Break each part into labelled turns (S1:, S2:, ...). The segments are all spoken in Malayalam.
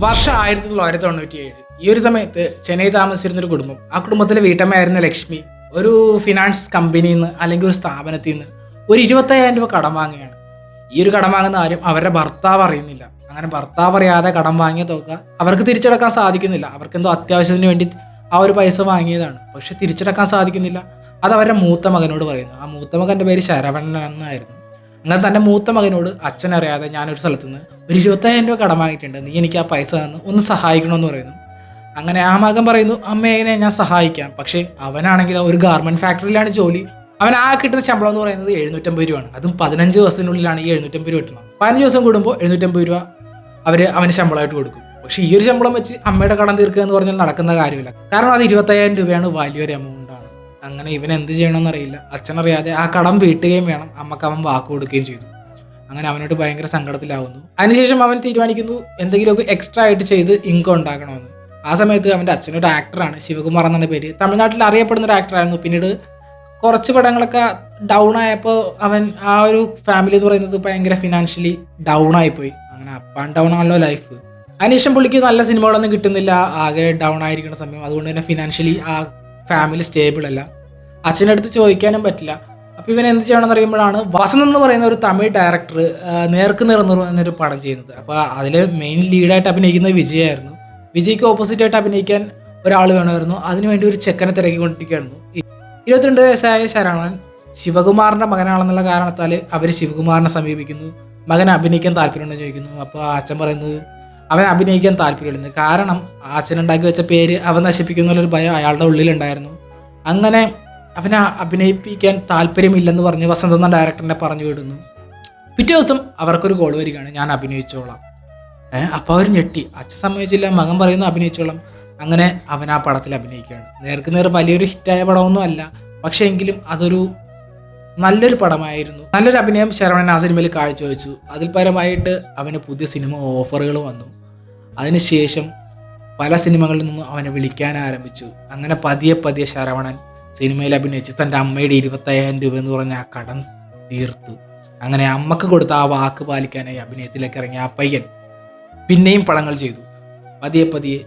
S1: വർഷം ആയിരത്തി തൊള്ളായിരത്തി തൊണ്ണൂറ്റി ഏഴ് ഈ ഒരു സമയത്ത് ചെന്നൈ താമസിച്ചിരുന്ന ഒരു കുടുംബം. ആ കുടുംബത്തിലെ വീട്ടമ്മയായിരുന്ന ലക്ഷ്മി ഒരു ഫിനാൻസ് കമ്പനിയിൽ നിന്ന് അല്ലെങ്കിൽ ഒരു സ്ഥാപനത്തിൽ നിന്ന് ഒരു ഇരുപത്തയ്യായിരം രൂപ കടം വാങ്ങുകയാണ്. ഈ ഒരു കടം വാങ്ങുന്ന ആരും അവരുടെ ഭർത്താവ് അറിയുന്നില്ല. അങ്ങനെ ഭർത്താവ് അറിയാതെ കടം വാങ്ങിയ തുക അവർക്ക് തിരിച്ചടക്കാൻ സാധിക്കുന്നില്ല. അവർക്ക് എന്തോ അത്യാവശ്യത്തിന് വേണ്ടി ആ ഒരു പൈസ വാങ്ങിയതാണ്. പക്ഷെ തിരിച്ചടക്കാൻ സാധിക്കുന്നില്ല. അത് അവരുടെ മൂത്ത മകനോട് പറയുന്നു. ആ മൂത്ത മകന്റെ പേര് ശരവണൻ എന്നായിരുന്നു. അങ്ങനെ തന്റെ മൂത്ത മകനോട് അച്ഛനറിയാതെ ഞാനൊരു സ്ഥലത്ത് നിന്ന് ഒരു ഇരുപത്തയ്യായിരം രൂപ കടം വാങ്ങിയിട്ടുണ്ട്. നീ എനിക്ക് ആ പൈസ തന്ന് ഒന്ന് സഹായിക്കണമെന്ന് പറയുന്നു. അങ്ങനെ ആ മകൻ പറയുന്നു അമ്മേനെ ഞാൻ സഹായിക്കാം. പക്ഷേ അവനാണെങ്കിൽ ഒരു ഗാർമെന്റ് ഫാക്ടറിയിലാണ് ജോലി. അവൻ ആ കിട്ടുന്ന ശമ്പളം എന്ന് പറയുന്നത് എഴുന്നൂറ്റമ്പത് രൂപയാണ്. അതും പതിനഞ്ച് ദിവസത്തിനുള്ളിലാണ് ഈ എഴുന്നൂറ്റമ്പത് രൂപ കിട്ടുന്നത്. പതിനഞ്ച് ദിവസം കൂടുമ്പോൾ എഴുന്നൂറ്റമ്പത് രൂപ അവർ അവന് ശമ്പളമായിട്ട് കൊടുക്കും. പക്ഷേ ഈ ഒരു ശമ്പളം വെച്ച് അമ്മയുടെ കടം തീർക്കുക എന്ന് പറഞ്ഞാൽ നടക്കുന്ന കാര്യമില്ല. കാരണം അത് ഇരുപത്തയ്യായിരം രൂപയാണ് വലിയൊരു എമൗണ്ട് ആണ് അങ്ങനെ ഇവൻ എന്ത് ചെയ്യണമെന്ന് അറിയില്ല. അച്ഛനറിയാതെ ആ കടം വീട്ടുകയും വേണം. അമ്മയ്ക്ക് അവൻ വാക്ക് കൊടുക്കുകയും ചെയ്തു. അങ്ങനെ അവനോട് ഭയങ്കര സങ്കടത്തിലാവുന്നു. അതിനുശേഷം അവൻ തീരുമാനിക്കുന്നു എന്തെങ്കിലുമൊക്കെ എക്സ്ട്രാ ആയിട്ട് ചെയ്ത് ഇൻകം ഉണ്ടാക്കണമെന്ന്. ആ സമയത്ത് അവന്റെ അച്ഛനൊരു ആക്ടറാണ് ശിവകുമാർ എന്നാണ് പേര്. തമിഴ്നാട്ടിൽ അറിയപ്പെടുന്ന ഒരു ആക്ടറായിരുന്നു പിന്നീട് കുറച്ച് പടങ്ങളൊക്കെ ഡൗൺ ആയപ്പോൾ അവൻ ആ ഒരു ഫാമിലി എന്ന് പറയുന്നത് ഭയങ്കര ഫിനാൻഷ്യലി ഡൗൺ ആയിപ്പോയി. അങ്ങനെ അപ്പ് ആൻഡ് ഡൗൺ ആണല്ലോ ലൈഫ് അതിനുശേഷം പുള്ളിക്ക് നല്ല സിനിമകളൊന്നും കിട്ടുന്നില്ല. ആകെ ഡൗൺ ആയിരിക്കുന്ന സമയം. അതുകൊണ്ട് തന്നെ ഫിനാൻഷ്യലി ആ ഫാമിലി സ്റ്റേബിൾ അല്ല. അച്ഛന്റെ അടുത്ത് ചോദിക്കാനും പറ്റില്ല. അപ്പോൾ ഇവൻ എന്ത് ചെയ്യണമെന്ന് അറിയുമ്പോഴാണ് വസന്ത് എന്ന് പറയുന്ന ഒരു തമിഴ് ഡയറക്ടർ നേർക്ക് നിറന്നു എന്നൊരു പടം ചെയ്യുന്നത്. അപ്പോൾ അതിൽ മെയിൻ ലീഡായിട്ട് അഭിനയിക്കുന്നത് വിജയായിരുന്നു. വിജയ്ക്ക് ഓപ്പോസിറ്റായിട്ട് അഭിനയിക്കാൻ ഒരാൾ വേണമായിരുന്നു. അതിനുവേണ്ടി ഒരു ചെക്കനെ തിരക്കിക്കൊണ്ടിരിക്കുകയായിരുന്നു. ഇരുപത്തിരണ്ട് വയസ്സായ ശരവണൻ ശിവകുമാറിന്റെ മകനാണെന്നുള്ള കാരണത്താൽ അവർ ശിവകുമാറിനെ സമീപിക്കുന്നു. മകൻ അഭിനയിക്കാൻ താല്പര്യമുണ്ടെന്ന് ചോദിക്കുന്നു. അപ്പോൾ അച്ഛൻ പറയുന്നത് അവൻ അഭിനയിക്കാൻ താല്പര്യമില്ലെന്ന്. കാരണം അച്ഛനുണ്ടാക്കി വെച്ച പേര് അവൻ നശിപ്പിക്കുന്നുള്ളൊരു ഭയം അയാളുടെ ഉള്ളിലുണ്ടായിരുന്നു. അങ്ങനെ അവനെ അഭിനയിപ്പിക്കാൻ താല്പര്യമില്ലെന്ന് പറഞ്ഞ് വസന്ത എന്ന ഡയറക്ടറിനെ പറഞ്ഞു വിടുന്നു. പിറ്റേ ദിവസം അവർക്കൊരു കോൾ വരികയാണ് ഞാൻ അഭിനയിച്ചോളാം. ഏഹ് അപ്പോൾ അവർ ഞെട്ടി. അച്ഛൻ സമ്മതിച്ചില്ല മകൻ പറയുന്നു അഭിനയിച്ചോളാം. അങ്ങനെ അവൻ ആ പടത്തിൽ അഭിനയിക്കുകയാണ്. നേർക്ക് നേർ വലിയൊരു ഹിറ്റായ പടമൊന്നും അല്ല പക്ഷേ എങ്കിലും അതൊരു നല്ലൊരു പടമായിരുന്നു. നല്ലൊരു അഭിനയം ശരവണൻ ആ സിനിമയിൽ കാഴ്ചവെച്ചു. അതിൽ പരമായിട്ട് അവന് പുതിയ സിനിമ ഓഫറുകൾ വന്നു. അതിനുശേഷം പല സിനിമകളിൽ നിന്നും അവനെ വിളിക്കാൻ ആരംഭിച്ചു. അങ്ങനെ പതിയെ പതിയെ ശരവണൻ സിനിമയിൽ അഭിനയിച്ച് തന്റെ അമ്മയുടെ ഇരുപത്തയ്യായിരം രൂപ എന്ന് പറഞ്ഞ ആ കടം തീർത്തു. അങ്ങനെ അമ്മയ്ക്ക് കൊടുത്ത ആ വാക്ക് പാലിക്കാനായി അഭിനയത്തിലേക്ക് ഇറങ്ങിയ ആ പയ്യൻ പിന്നെയും പടങ്ങൾ ചെയ്തു. പതിയെ പതിയെ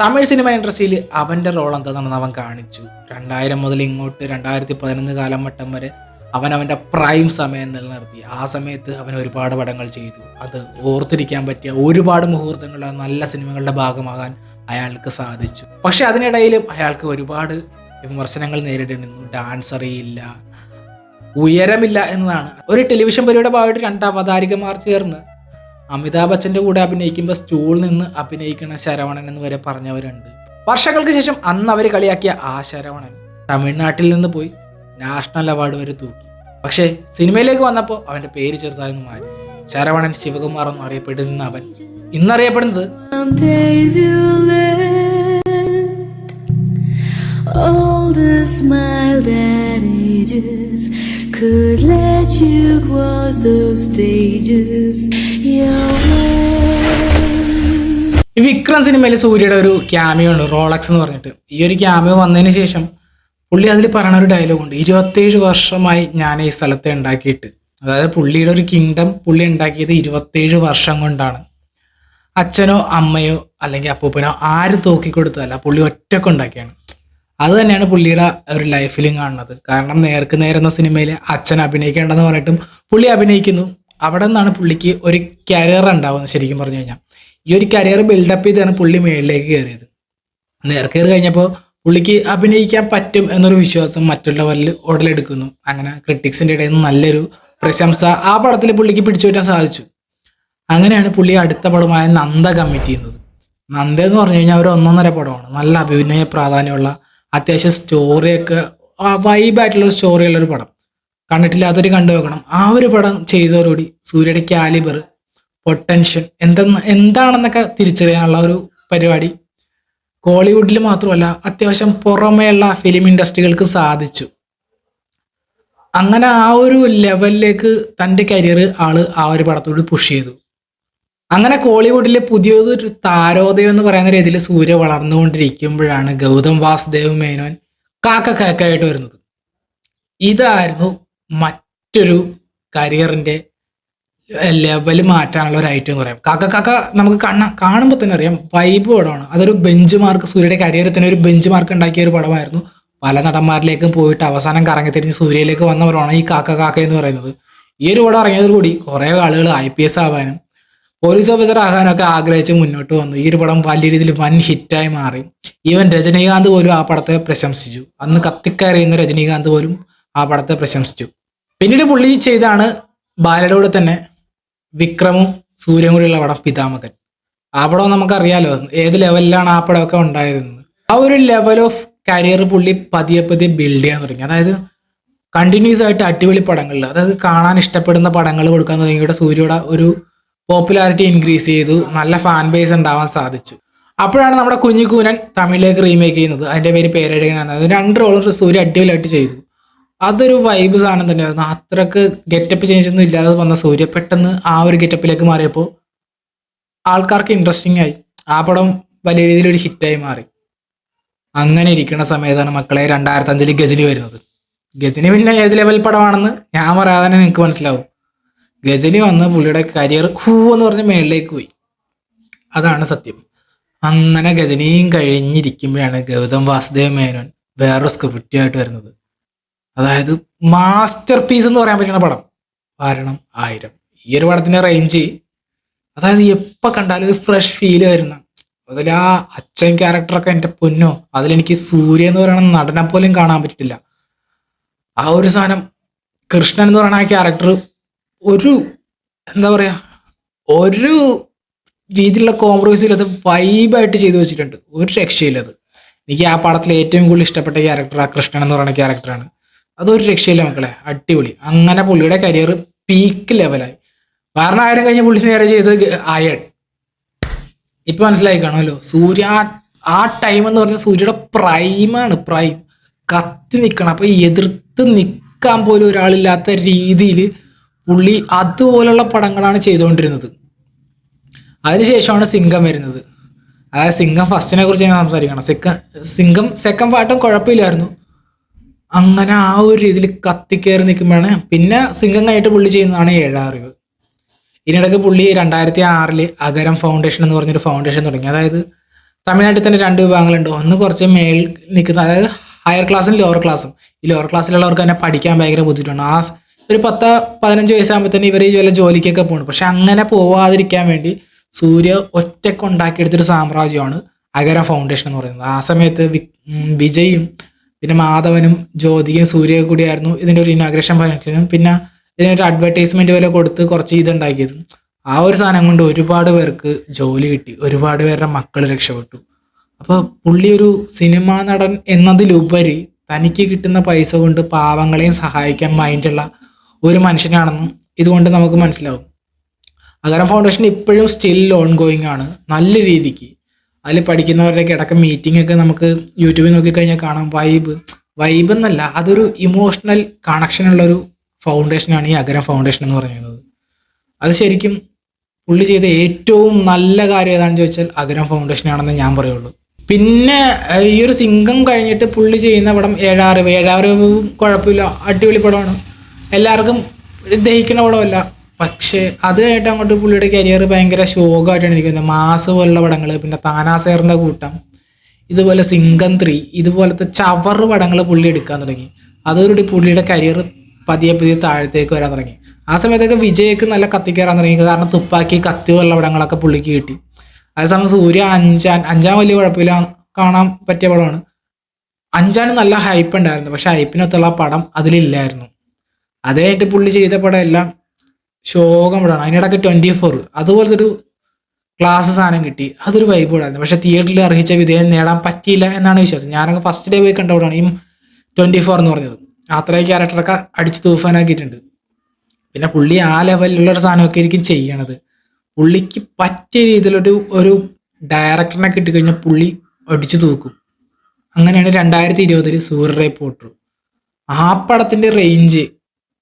S1: തമിഴ് സിനിമ ഇൻഡസ്ട്രിയിൽ അവന്റെ റോൾ എന്താണെന്ന് അവൻ കാണിച്ചു. രണ്ടായിരം മുതൽ ഇങ്ങോട്ട് രണ്ടായിരത്തി പതിനൊന്ന് കാലം വട്ടം വരെ അവൻ അവന്റെ പ്രൈം സമയം നിലനിർത്തി. ആ സമയത്ത് അവൻ ഒരുപാട് പടങ്ങൾ ചെയ്തു. അത് ഓർത്തിരിക്കാൻ പറ്റിയ ഒരുപാട് മുഹൂർത്തങ്ങളുടെ നല്ല സിനിമകളുടെ ഭാഗമാകാൻ അയാൾക്ക് സാധിച്ചു. പക്ഷെ അതിനിടയിലും അയാൾക്ക് ഒരുപാട് വിമർശനങ്ങൾ നേരിടുന്നു ഡാൻസ് അറിയില്ല. ഉയരമില്ല എന്നതാണ്. ഒരു ടെലിവിഷൻ പരിപാടിയുടെ ഭാഗമായിട്ട് രണ്ട് അവതാരികമാർ ചേർന്ന് അമിതാഭ് ബച്ചന്റെ കൂടെ അഭിനയിക്കുമ്പോൾ സ്റ്റൂളിൽ നിന്ന് അഭിനയിക്കുന്ന ശരവണൻ എന്ന് വരെ പറഞ്ഞവരുണ്ട്. വർഷങ്ങൾക്ക് ശേഷം അന്ന് അവർ കളിയാക്കിയ ആ ശരവണൻ തമിഴ്നാട്ടിൽ നിന്ന് പോയി നാഷണൽ അവാർഡ് വരെ തൂക്കി. പക്ഷേ സിനിമയിലേക്ക് വന്നപ്പോൾ അവന്റെ പേര് ചെറുതായിരുന്നു മാറി. ശരവണൻ ശിവകുമാർ എന്നറിയപ്പെടുന്ന അവൻ. ഇന്നറിയപ്പെടുന്നത്
S2: the smile that ages could let you cross those stages. Your way.
S1: Vikram സിനിമയിൽ സൂര്യയുടെ ഒരു ക്യാമിയോ ഉണ്ട് റോളക്സ് എന്ന് പറഞ്ഞിട്ട്. ഈ ഒരു ക്യാമിയോ വന്നതിന് ശേഷം പുള്ളി അതിൽ പറയണ ഒരു ഡയലോഗ് ഉണ്ട്. ഇരുപത്തേഴ് വർഷമായി ഞാൻ ഈ സ്ഥലത്തെ ഉണ്ടാക്കിയിട്ട്. അതായത് പുള്ളിയുടെ ഒരു കിങ്ഡം പുള്ളി ഉണ്ടാക്കിയത് ഇരുപത്തേഴ് വർഷം കൊണ്ടാണ്. അച്ഛനോ അമ്മയോ അല്ലെങ്കിൽ അപ്പൂപ്പനോ ആര് തോക്കിക്കൊടുത്തതല്ല പുള്ളി ഒറ്റയ്ക്ക് ഉണ്ടാക്കിയാണ് അത് തന്നെയാണ് പുള്ളിയുടെ ഒരു ലൈഫിലും കാണുന്നത്. കാരണം നേർക്ക് നേരുന്ന സിനിമയിൽ അച്ഛൻ അഭിനയിക്കേണ്ടെന്ന് പറഞ്ഞിട്ടും പുള്ളി അഭിനയിക്കുന്നു. അവിടെ നിന്നാണ് പുള്ളിക്ക് ഒരു കരിയർ ഉണ്ടാവുന്നത് ശരിക്കും പറഞ്ഞു കഴിഞ്ഞാൽ. ഈ ഒരു കരിയർ ബിൽഡപ്പ് ചെയ്താണ് പുള്ളി മേളിലേക്ക് കയറിയത്. നേർക്ക് കയറി കഴിഞ്ഞപ്പോൾ പുള്ളിക്ക് അഭിനയിക്കാൻ പറ്റും എന്നൊരു വിശ്വാസം മറ്റുള്ളവരിൽ ഉടലെടുക്കുന്നു. അങ്ങനെ ക്രിട്ടിക്സിന്റെ ഇടയിൽ നിന്ന് നല്ലൊരു പ്രശംസ ആ പടത്തിൽ പുള്ളിക്ക് പിടിച്ചു പറ്റാൻ സാധിച്ചു. അങ്ങനെയാണ് പുള്ളി അടുത്ത പടമായ നന്ദ കമ്മിറ്റ് ചെയ്യുന്നത്. നന്ദ എന്ന് പറഞ്ഞു കഴിഞ്ഞാൽ ഒരു ഒന്നൊന്നര പടമാണ്. നല്ല അഭിനയ പ്രാധാന്യമുള്ള അത്യാവശ്യം സ്റ്റോറിയൊക്കെ വൈബായിട്ടുള്ള ഒരു സ്റ്റോറിയുള്ള ഒരു പടം. കണ്ടിട്ടില്ലാത്തൊരു കണ്ടു വെക്കണം ആ ഒരു പടം ചെയ്തതോടുകൂടി സൂര്യയുടെ കാലിബർ പൊട്ടൻഷ്യൽ എന്തെന്ന് എന്താണെന്നൊക്കെ തിരിച്ചറിയാനുള്ള ഒരു പരിപാടി കോളിവുഡിൽ മാത്രമല്ല അത്യാവശ്യം പുറമേയുള്ള ഫിലിം ഇൻഡസ്ട്രികൾക്ക് സാധിച്ചു. അങ്ങനെ ആ ഒരു ലെവലിലേക്ക് തന്റെ കരിയർ ആൾ ആ ഒരു പടത്തോട് പുഷ് ചെയ്തു. അങ്ങനെ കോളിവുഡിലെ പുതിയൊരു താരോദയം എന്ന് പറയുന്ന രീതിയിൽ സൂര്യ വളർന്നുകൊണ്ടിരിക്കുമ്പോഴാണ് ഗൗതം വാസുദേവ് മേനോൻ കാക്ക കാക്കായിട്ട് വരുന്നത്. ഇതായിരുന്നു മറ്റൊരു കരിയറിന്റെ ലെവൽ മാറ്റാനുള്ള ഒരു ഐറ്റം എന്ന് പറയാം. കാക്ക കാക്ക നമുക്ക് കാണാൻ കാണുമ്പോൾ തന്നെ അറിയാം വൈബ് പടമാണ് അതൊരു ബെഞ്ച് മാർക്ക് സൂര്യയുടെ കരിയറിൽ തന്നെ ഒരു ബെഞ്ച് മാർക്ക് ഉണ്ടാക്കിയ ഒരു പടമായിരുന്നു. പല നടന്മാരിലേക്കും പോയിട്ട് അവസാനം കറങ്ങി തിരിഞ്ഞ് സൂര്യയിലേക്ക് വന്നവരാണ് ഈ കാക്ക കാക്ക എന്ന് പറയുന്നത്. ഈ ഒരു പടം ഇറങ്ങിയതോടുകൂടി കുറേ ആളുകൾ ഐ പി എസ് ആവാനും പോലീസ് ഓഫീസർ ആകാനൊക്കെ ആഗ്രഹിച്ച് മുന്നോട്ട് വന്നു. ഈ ഒരു പടം വലിയ രീതിയിൽ വൻ ഹിറ്റായി മാറി. ഈവൻ രജനീകാന്ത് പോലും ആ പടത്തെ പ്രശംസിച്ചു. അന്ന് കത്തിക്കയറിയുന്ന രജനീകാന്ത് പോലും ആ പടത്തെ പ്രശംസിച്ചു. പിന്നീട് പുള്ളി ചെയ്താണ് ബാലയുടെ തന്നെ വിക്രമും സൂര്യൻ കൂടിയുള്ള പടം പിതാമകൻ ആ പടം നമുക്കറിയാലോ ഏത് ലെവലിലാണ് ആ പടമൊക്കെ ഉണ്ടായിരുന്നത്. ആ ഒരു ലെവൽ ഓഫ് കരിയർ പുള്ളി പതിയെ പതിയെ ബിൽഡ് ചെയ്യാൻ തുടങ്ങി. അതായത് കണ്ടിന്യൂസ് ആയിട്ട് അടിപൊളി പടങ്ങളിൽ അതായത് കാണാൻ ഇഷ്ടപ്പെടുന്ന പടങ്ങൾ കൊടുക്കാൻ തുടങ്ങിയുടെ സൂര്യയുടെ ഒരു പോപ്പുലാരിറ്റി ഇൻക്രീസ് ചെയ്തു നല്ല ഫാൻ ബേസ് ഉണ്ടാവാൻ സാധിച്ചു. അപ്പോഴാണ് നമ്മുടെ കുഞ്ഞിക്കൂനൻ തമിഴിലേക്ക് റീമേക്ക് ചെയ്യുന്നത്. അതിന്റെ പേര് പേരെഴുകാനാണ് അത് രണ്ട് റോളും സൂര്യ അടിപൊളിയായിട്ട് ചെയ്തു. അതൊരു വൈബ് സാധനം തന്നെയായിരുന്നു. അത്രയ്ക്ക് ഗെറ്റപ്പ് ചേഞ്ച് ഒന്നും ഇല്ലാതെ വന്ന സൂര്യ പെട്ടെന്ന് ആ ഒരു ഗെറ്റപ്പിലേക്ക് മാറിയപ്പോൾ ആൾക്കാർക്ക് ഇൻട്രസ്റ്റിംഗ് ആയി. ആ പടം വലിയ രീതിയിൽ ഒരു ഹിറ്റായി മാറി. അങ്ങനെ ഇരിക്കുന്ന സമയത്താണ് മക്കളെ രണ്ടായിരത്തി അഞ്ചിൽ ഗജനി വരുന്നത്. ഗജനി പിന്നെ ഏത് ലെവൽ പടമാണെന്ന് ഞാൻ പറയാതെ നിങ്ങൾക്ക് മനസ്സിലാവും. ഗജനി വന്ന് പുള്ളിയുടെ കരിയർ ഹൂ എന്ന് പറഞ്ഞ് മേളിലേക്ക് പോയി. അതാണ് സത്യം. അങ്ങനെ ഗജനിയും കഴിഞ്ഞിരിക്കുമ്പോഴാണ് ഗൗതം വാസുദേവ് മേനോൻ വേറൊരു സ്ക്രിപ്റ്റുമായിട്ട് വരുന്നത്. അതായത് മാസ്റ്റർ പീസ് എന്ന് പറയാൻ പറ്റുന്ന പടം. കാരണം ആയിരം. ഈ ഒരു പടത്തിന്റെ റേഞ്ച് അതായത് എപ്പോൾ കണ്ടാലും ഒരു ഫ്രഷ് ഫീൽ വരുന്ന. അതിൽ ആ അച്ഛൻ ക്യാരക്ടറൊക്കെ എന്റെ പൊന്നോ. അതിലെനിക്ക് സൂര്യ എന്ന് പറയുന്ന നടനെ പോലും കാണാൻ പറ്റിയിട്ടില്ല. ആ ഒരു സാധനം കൃഷ്ണൻ എന്ന് പറയുന്ന ആ ക്യാരക്ടർ ഒരു എന്താ പറയാ ഒരു രീതിയിലുള്ള കോംപ്രമൈസ് ഇല്ലാതെ വൈബായിട്ട് ചെയ്തു വെച്ചിട്ടുണ്ട്. ഒരു രക്ഷയില്ലത് എനിക്ക് ആ പടത്തിൽ ഏറ്റവും കൂടുതൽ ഇഷ്ടപ്പെട്ട ക്യാരക്ടർ ആ കൃഷ്ണൻ എന്ന് പറയുന്ന ക്യാരക്ടറാണ് അതൊരു രക്ഷയില്ല മക്കളെ. അടിപൊളി. അങ്ങനെ പുള്ളിയുടെ കരിയർ പീക്ക് ലെവലായി കാരണം ആയിരം കഴിഞ്ഞ പുള്ളി നേരെ ചെയ്തത് അയൺ. ഇപ്പൊ മനസ്സിലായി കാണുമല്ലോ? സൂര്യ ആ- ടൈം എന്ന് പറഞ്ഞാൽ സൂര്യയുടെ പ്രൈമാണ് പ്രൈം കത്തി നിൽക്കണം അപ്പൊ എതിർത്ത് നിൽക്കാൻ പോലും ഒരാളില്ലാത്ത രീതിയിൽ പുള്ളി അതുപോലുള്ള പടങ്ങളാണ് ചെയ്തുകൊണ്ടിരുന്നത്. അതിനുശേഷമാണ് സിംഗം വരുന്നത്. അതായത് സിംഗം ഫസ്റ്റിനെ കുറിച്ച് ഞാൻ സംസാരിക്കണം. സെക്ക സിംഗം സെക്കൻഡ് പാട്ടും കുഴപ്പമില്ലായിരുന്നു. അങ്ങനെ ആ ഒരു രീതിയിൽ കത്തിക്കയറി നിൽക്കുമ്പോഴാണ് പിന്നെ സിംഗം കഴിഞ്ഞിട്ട് പുള്ളി ചെയ്യുന്നതാണ് ഏഴാം അറിവ്. ഇതിനിടയ്ക്ക് പുള്ളി രണ്ടായിരത്തി ആറിൽ അകരം ഫൗണ്ടേഷൻ എന്ന് പറഞ്ഞൊരു ഫൗണ്ടേഷൻ തുടങ്ങി. അതായത് തമിഴ്നാട്ടിൽ തന്നെ രണ്ട് വിഭാഗങ്ങളുണ്ട്. ഒന്ന് കുറച്ച് മേൽ നിൽക്കുന്ന അതായത് ഹയർ ക്ലാസ്സും ലോവർ ക്ലാസ്സും ഈ ലോവർ ക്ലാസ്സിലുള്ളവർക്ക് തന്നെ പഠിക്കാൻ ഭയങ്കര ബുദ്ധിമുട്ടാണ്. ആ ഒരു പത്ത് പതിനഞ്ച് വയസ്സാകുമ്പോൾ തന്നെ ഇവർ ഈ വല്ല ജോലിക്കൊക്കെ പോകണം പക്ഷെ അങ്ങനെ പോവാതിരിക്കാൻ വേണ്ടി സൂര്യ ഒറ്റയ്ക്ക് ഉണ്ടാക്കിയെടുത്തൊരു സാമ്രാജ്യമാണ് അഗര ഫൗണ്ടേഷൻ എന്ന് പറയുന്നത്. ആ സമയത്ത് വിജയും പിന്നെ മാധവനും ജ്യോതിയും സൂര്യയും കൂടിയായിരുന്നു ഇതിന്റെ ഒരു ഇനാഗ്രേഷൻ ഫംഗ്ഷനും പിന്നെ ഇതിനൊരു അഡ്വർടൈസ്മെന്റ് വില കൊടുത്ത് കുറച്ച് ഇതുണ്ടാക്കിയത്. ആ ഒരു സാധനം കൊണ്ട് ഒരുപാട് പേർക്ക് ജോലി കിട്ടി. ഒരുപാട് പേരുടെ മക്കൾ രക്ഷപ്പെട്ടു. അപ്പോൾ പുള്ളി ഒരു സിനിമാ നടൻ എന്നതിലുപരി തനിക്ക് കിട്ടുന്ന പൈസ കൊണ്ട് പാവങ്ങളെയും സഹായിക്കാൻ മൈൻഡുള്ള ഒരു മനുഷ്യനാണെന്നും ഇതുകൊണ്ട് നമുക്ക് മനസ്സിലാവും. അഗരം ഫൗണ്ടേഷൻ ഇപ്പോഴും സ്റ്റിൽ ഓൺ ഗോയിങ് ആണ്. നല്ല രീതിക്ക്. അതിൽ പഠിക്കുന്നവരുടെയൊക്കെ ഇടയ്ക്ക് മീറ്റിംഗ് ഒക്കെ നമുക്ക് യൂട്യൂബിൽ നോക്കിക്കഴിഞ്ഞാൽ കാണാം. വൈബ് വൈബ് എന്നല്ല അതൊരു ഇമോഷണൽ കണക്ഷൻ ഉള്ളൊരു ഫൗണ്ടേഷനാണ് ഈ അഗരം ഫൗണ്ടേഷൻ എന്ന് പറയുന്നത്. അത് ശരിക്കും പുള്ളി ചെയ്ത ഏറ്റവും നല്ല കാര്യം ഏതാണെന്ന് ചോദിച്ചാൽ അഗരം ഫൗണ്ടേഷൻ ആണെന്ന് ഞാൻ പറയുള്ളൂ. പിന്നെ ഈ ഒരു സിംഗം കഴിഞ്ഞിട്ട് പുള്ളി ചെയ്യുന്ന പടം ഏഴാറ്. ഏഴാറ് കുഴപ്പമില്ല. അടിപൊളി പടമാണ്. എല്ലാവർക്കും ദഹിക്കുന്ന പടമല്ല. പക്ഷേ അത് കഴിഞ്ഞിട്ട് അങ്ങോട്ട് പുള്ളിയുടെ കരിയർ ഭയങ്കര ശോകമായിട്ടാണ് ഇരിക്കുന്നത്. മാസ് പോലുള്ള പടങ്ങൾ പിന്നെ താനാസേറിന്റെ കൂട്ടം ഇതുപോലെ സിംഗം ത്രീ ഇതുപോലത്തെ ചവർ പടങ്ങൾ പുള്ളി എടുക്കാൻ തുടങ്ങി. അതോടുകൂടി പുള്ളിയുടെ കരിയർ പതിയെ പതിയെ താഴത്തേക്ക് വരാൻ തുടങ്ങി. ആ സമയത്തൊക്കെ വിജയ്ക്ക് നല്ല കത്തിക്കയറാൻ തുടങ്ങി. കാരണം തുപ്പാക്കി കത്തി പോലുള്ള പടങ്ങളൊക്കെ പുള്ളിക്ക് കിട്ടി. അതേസമയം സൂര്യ അഞ്ചാൻ അഞ്ചാൻ വലിയ കുഴപ്പമില്ല കാണാൻ പറ്റിയ പടമാണ്. അഞ്ചാൻ നല്ല ഹൈപ്പ് ഉണ്ടായിരുന്നു. പക്ഷെ ഹൈപ്പിനൊത്തുള്ള പടം അതിലില്ലായിരുന്നു. അതേയായിട്ട് പുള്ളി ചെയ്ത പടം എല്ലാം ശോകം പടമാണ് അതിനിടയ്ക്ക് ട്വന്റി ഫോർ അതുപോലത്തെ ഒരു ക്ലാസ് സാധനം കിട്ടി. അതൊരു വൈബ് കൂടായിരുന്നു. പക്ഷെ തിയേറ്ററിൽ അർഹിച്ച വിധേയം നേടാൻ പറ്റിയില്ല എന്നാണ് വിശ്വാസം. ഞാനൊക്കെ ഫസ്റ്റ് ഡേ പോയി കണ്ടവിടാണ് ഈ ട്വന്റി ഫോർ എന്ന് പറഞ്ഞത്. അത്രയും ക്യാരക്ടറൊക്കെ അടിച്ച് തൂഫാനാക്കിയിട്ടുണ്ട്. പിന്നെ പുള്ളി ആ ലെവലിലുള്ള ഒരു സാധനമൊക്കെ ആയിരിക്കും ചെയ്യണത്. പുള്ളിക്ക് പറ്റിയ രീതിയിലൊരു ഒരു ഡയറക്ടറിനെ കിട്ടിക്കഴിഞ്ഞാൽ പുള്ളി അടിച്ചു തൂക്കും. അങ്ങനെയാണ് രണ്ടായിരത്തി ഇരുപതിൽ സൂര്യ പോട്ടു ആ പടത്തിന്റെ റേഞ്ച്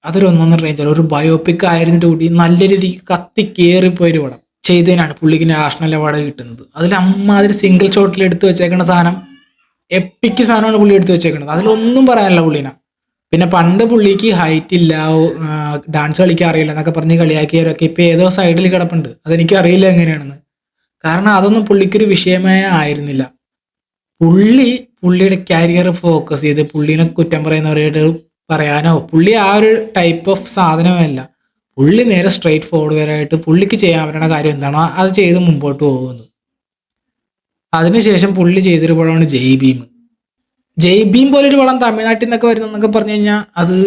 S1: അതൊരു ഒന്നൊന്നര റേഞ്ചാണ് ഒരു ബയോപിക് ആയിരുന്നിട്ട് കൂടി നല്ല രീതിക്ക് കത്തി കയറിപ്പോയൊരു പടം ചെയ്തതിനാണ് പുള്ളിക്ക് നാഷണൽ അവാർഡ് കിട്ടുന്നത്. അതിൽ അമ്മാതിരി സിംഗിൾ ഷോട്ടിൽ എടുത്തു വെച്ചേക്കുന്ന സാധനം എപ്പിക്ക് സാധനമാണ് പുള്ളി എടുത്തു വെച്ചേക്കുന്നത് അതിലൊന്നും പറയാനില്ല പുള്ളിനെ. പിന്നെ പണ്ട് പുള്ളിക്ക് ഹൈറ്റ് ഇല്ല ഡാൻസ് കളിക്കാൻ അറിയില്ല എന്നൊക്കെ പറഞ്ഞ് കളിയാക്കിയവരൊക്കെ ഇപ്പം ഏതോ സൈഡിൽ കിടപ്പുണ്ട്. അതെനിക്ക് അറിയില്ല എങ്ങനെയാണെന്ന്. കാരണം അതൊന്നും പുള്ളിക്കൊരു വിഷയമായ ആയിരുന്നില്ല. പുള്ളി പുള്ളിയുടെ കരിയർ ഫോക്കസ് ചെയ്ത് പുള്ളീനെ കുറ്റം പറയുന്നവരോട് പറയാനോ? പുള്ളി ആ ഒരു ടൈപ്പ് ഓഫ് സാധനമല്ല. പുള്ളി നേരെ സ്ട്രെയിറ്റ് ഫോർവേഡ് ആയിട്ട് പുള്ളിക്ക് ചെയ്യാൻ പറ്റുന്ന കാര്യം എന്താണോ അത് ചെയ്ത് മുമ്പോട്ട് പോകുന്നു. അതിനുശേഷം പുള്ളി ചെയ്തൊരു പടമാണ് ജയ് ഭീം ജയ് ഭീം പോലൊരു പടം തമിഴ്നാട്ടിൽ നിന്നൊക്കെ വരുന്നെന്നൊക്കെ പറഞ്ഞു കഴിഞ്ഞാൽ അത്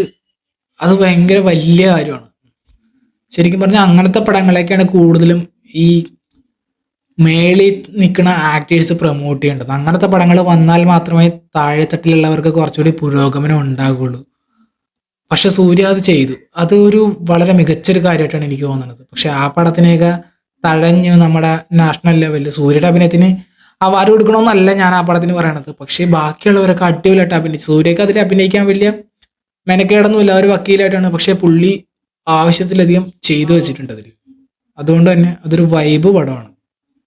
S1: അത് ഭയങ്കര വലിയ കാര്യമാണ്. ശരിക്കും പറഞ്ഞാൽ അങ്ങനത്തെ പടങ്ങളൊക്കെയാണ് കൂടുതലും ഈ മേളിൽ നിൽക്കുന്ന ആക്ടേഴ്സ് പ്രൊമോട്ട് ചെയ്യേണ്ടത്. അങ്ങനത്തെ പടങ്ങൾ വന്നാൽ മാത്രമേ താഴെത്തട്ടിലുള്ളവർക്ക് കുറച്ചുകൂടി പുരോഗമനം ഉണ്ടാകുള്ളൂ പക്ഷെ സൂര്യ അത് ചെയ്തു. അത് ഒരു വളരെ മികച്ചൊരു കാര്യമായിട്ടാണ് എനിക്ക് തോന്നുന്നത്. പക്ഷെ ആ പടത്തിനെയൊക്കെ തഴഞ്ഞ് നമ്മുടെ നാഷണൽ ലെവലിൽ സൂര്യയുടെ അഭിനയത്തിന് അവാർഡ് കൊടുക്കണമെന്നല്ല ഞാൻ ആ പടത്തിന് പറയണത്. പക്ഷേ ബാക്കിയുള്ളവരൊക്കെ അടിപൊളിയായിട്ട് അഭിനയിച്ചു. സൂര്യക്ക് അതിൽ അഭിനയിക്കാൻ വലിയ മെനക്കേടൊന്നുമില്ല. ഒരു വക്കീലായിട്ടാണ്. പക്ഷേ പുള്ളി ആവശ്യത്തിലധികം ചെയ്തു വെച്ചിട്ടുണ്ട് അതിൽ അതുകൊണ്ട് തന്നെ അതൊരു വൈബ് പടമാണ്.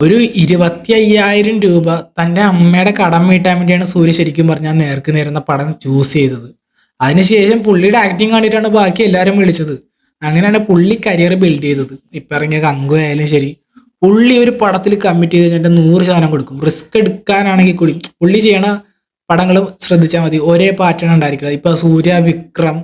S1: ഒരു ഇരുപത്തി അയ്യായിരം രൂപ തന്റെ അമ്മയുടെ കടം വീട്ടാൻ വേണ്ടിയാണ് സൂര്യ ശരിക്കും പറഞ്ഞാൽ നേർക്ക് നേരുന്ന പടം ചൂസ് ചെയ്തത്. അതിനുശേഷം പുള്ളിയുടെ ആക്ടിങ് കണ്ടിട്ടാണ് ബാക്കി എല്ലാവരും വിളിച്ചത്. അങ്ങനെയാണ് പുള്ളി കരിയർ ബിൽഡ് ചെയ്തത്. ഇപ്പം ഇറങ്ങിയ കങ്കു ആയാലും ശരി. പുള്ളി ഒരു പടത്തിൽ കമ്മിറ്റ് ചെയ്ത് കഴിഞ്ഞാൽ നൂറ് ശതമാനം കൊടുക്കും. റിസ്ക് എടുക്കാനാണെങ്കിൽ കൂടി പുള്ളി ചെയ്യണ പടങ്ങൾ ശ്രദ്ധിച്ചാൽ മതി. ഒരേ പാറ്റേൺ ഉണ്ടായിരിക്കില്ല ഇപ്പൊ സൂര്യ വിക്രം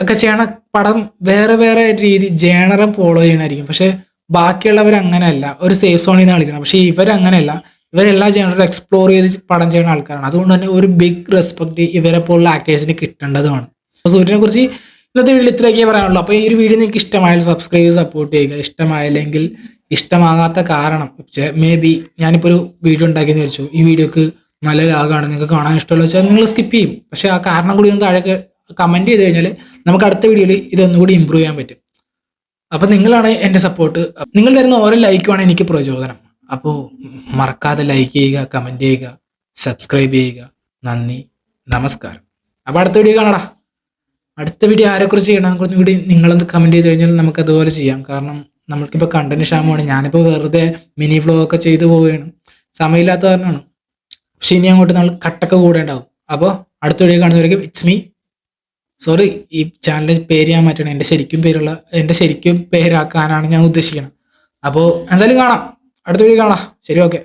S1: ഒക്കെ ചെയ്യണ പടം വേറെ വേറെ രീതി ജേണറം ഫോളോ ചെയ്യണമായിരിക്കും പക്ഷെ ബാക്കിയുള്ളവർ അങ്ങനെയല്ല ഒരു സേഫ് സോണിൽ നിന്ന് കളിക്കണം. പക്ഷെ ഇവരങ്ങനെയല്ല. ഇവരെല്ലാ ജേണറും എക്സ്പ്ലോർ ചെയ്ത് പടം ചെയ്യുന്ന ആൾക്കാരാണ്. അതുകൊണ്ട് തന്നെ ഒരു ബിഗ് റെസ്പെക്ട് ഇവരെ പോലുള്ള ആക്ടേഴ്സിന് കിട്ടേണ്ടതുമാണ്. അപ്പോൾ സൂര്യനെ കുറിച്ച് ഇന്നത്തെ വീഡിയോ ഇത്രയൊക്കെ പറയാനുള്ളൂ. അപ്പോൾ ഈ ഒരു വീഡിയോ നിങ്ങൾക്ക് ഇഷ്ടമായാലും സബ്സ്ക്രൈബ് സപ്പോർട്ട് ചെയ്യുക. ഇഷ്ടമായില്ലെങ്കിൽ ഇഷ്ടമാകാത്ത കാരണം മേ ബി ഞാനിപ്പോൾ ഒരു വീഡിയോ ഉണ്ടാക്കി എന്ന് വിചാരിച്ചു. ഈ വീഡിയോക്ക് നല്ല ലാഗാണ്. നിങ്ങൾക്ക് കാണാൻ ഇഷ്ടമല്ല വെച്ചാൽ നിങ്ങൾ സ്കിപ്പ് ചെയ്യും. പക്ഷേ ആ കാരണം കൂടി ഒന്ന് താഴെ കമന്റ് ചെയ്ത് കഴിഞ്ഞാൽ നമുക്ക് അടുത്ത വീഡിയോയിൽ ഇതൊന്നുകൂടി ഇമ്പ്രൂവ് ചെയ്യാൻ പറ്റും. അപ്പോൾ നിങ്ങളാണ് എന്റെ സപ്പോർട്ട് നിങ്ങൾ തരുന്ന ഓരോ ലൈക്കുമാണ് എനിക്ക് പ്രചോദനം. അപ്പോൾ മറക്കാതെ ലൈക്ക് ചെയ്യുക കമന്റ് ചെയ്യുക സബ്സ്ക്രൈബ് ചെയ്യുക. നന്ദി നമസ്കാരം. അപ്പോൾ അടുത്ത വീഡിയോ കാണടാ. അടുത്ത വീഡിയോ ആരെക്കുറിച്ച് ചെയ്യണം കുറച്ചും കൂടി നിങ്ങളൊന്ന് കമന്റ് ചെയ്ത് കഴിഞ്ഞാൽ നമുക്ക് അതുപോലെ ചെയ്യാം. കാരണം നമ്മൾക്കിപ്പോൾ കണ്ടന്റ് ക്ഷാമമാണ്. ഞാനിപ്പോൾ വെറുതെ മിനി ഫ്ലോ ഒക്കെ ചെയ്തു പോവുകയാണ്. സമയമില്ലാത്ത കാരണമാണ്. പക്ഷെ ഇനി അങ്ങോട്ട് നമ്മൾ കട്ടൊക്കെ കൂടെ ഉണ്ടാവും. അപ്പോൾ അടുത്ത വീഡിയോ കാണുന്നവരേക്കും ഇറ്റ്സ് മീ സോറി ഈ ചാനലിന്റെ പേര് ഞാൻ മാറ്റണം. എന്റെ ശരിക്കും പേരുള്ള എന്റെ ശരിക്കും പേരാക്കാനാണ് ഞാൻ ഉദ്ദേശിക്കുന്നത് അപ്പോൾ എന്തായാലും കാണാം. അടുത്ത വീഡിയോ കാണാം. ശരി ഓക്കെ.